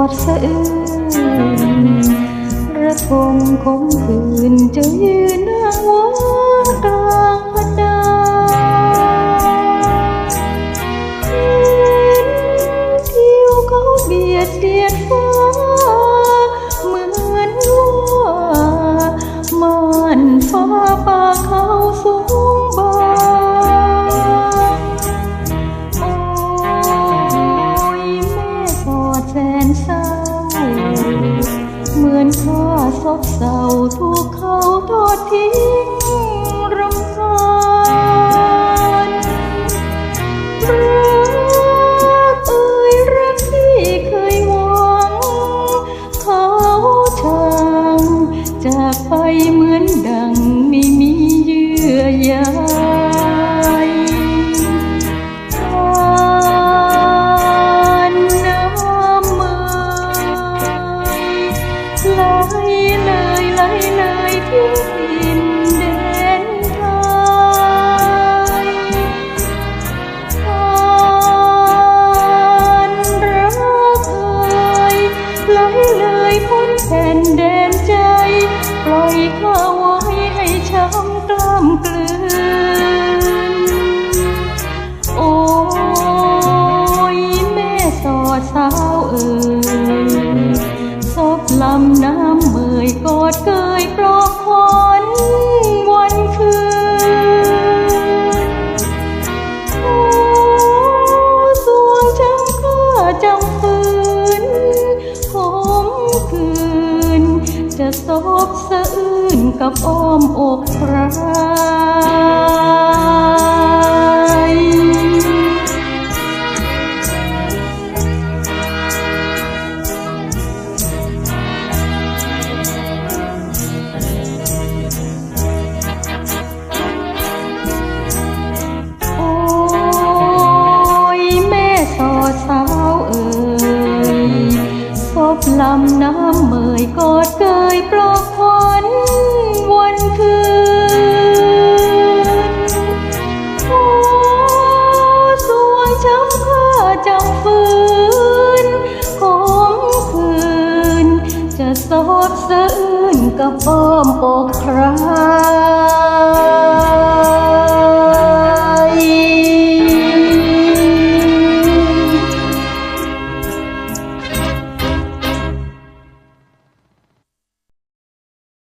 อดสะอื้นระทมคมขืนใจ บเศร้าถูกเขาทอดทิ้งรำคาญรักเอ่ยรักที่เคยหวัง เขาช่างจากไปเหมือนดังไม่มีเยื่อใยำน้ำเมยกอดเกยปลอบขวัญวันคืนโอ้สวงจำก็จำฝืนผมคืน จะซบสะอื้นกับอ้อมอกพระ น้ำเมยกอดเกยปลอกขวัญวันคืน โอ้สวงจำข้าจำฝืนขมคืน จะซบสะอื้นกับอ้อมอกครา